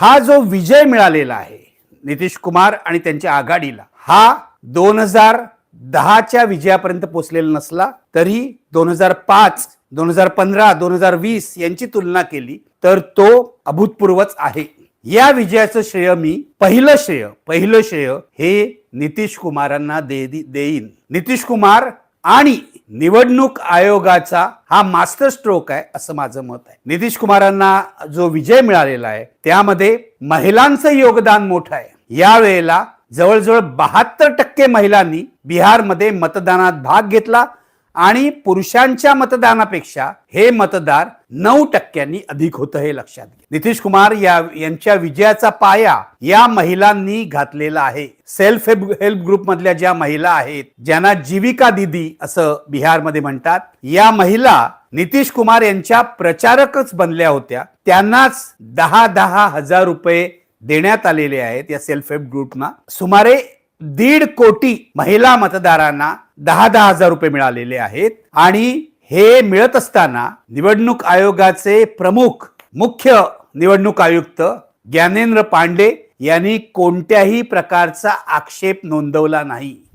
हा जो विजय मिळालेला आहे नितीश कुमार आणि त्यांच्या आघाडीला हा दोन हजार दहाच्या विजयापर्यंत पोचलेला नसला तरी दोन हजार पाच दोन हजार पंधरा दोन हजार वीस यांची तुलना केली तर तो अभूतपूर्वच आहे. या विजयाचं श्रेय मी पहिलं श्रेय पहिलं श्रेय हे नितीश कुमारांना दे देईन. नितीश कुमार आणि निवडणूक आयोगाचा हा मास्टर स्ट्रोक आहे असं माझं मत आहे. नितीश कुमारांना जो विजय मिळालेला आहे त्यामध्ये महिलांचं योगदान मोठं आहे. यावेळेला जवळजवळ बहात्तर टक्के महिलांनी बिहारमध्ये मतदानात भाग घेतला. आणि पुरुषांच्या मतदानापेक्षा हे मतदार नऊ टक्क्यांनी अधिक होतं हे लक्षात घ्या. नितीश कुमार या यांच्या विजयाचा पाया या महिलांनी घातलेला आहे. सेल्फ हेल्प हेल्प ग्रुप मधल्या ज्या महिला आहेत ज्यांना जीविका दिदी असं बिहारमध्ये म्हणतात या महिला नितीश कुमार यांच्या प्रचारकच बनल्या होत्या. त्यांनाच दहा दहा हजार रुपये देण्यात आलेले आहेत या सेल्फ हेल्प ग्रुपना. सुमारे दीड कोटी महिला मतदारांना दहा दहा हजार रुपये मिळालेले आहेत. आणि हे मिळत असताना निवडणूक आयोगाचे प्रमुख मुख्य निवडणूक आयुक्त ज्ञानेंद्र पांडे यांनी कोणत्याही प्रकारचा आक्षेप नोंदवला नाही.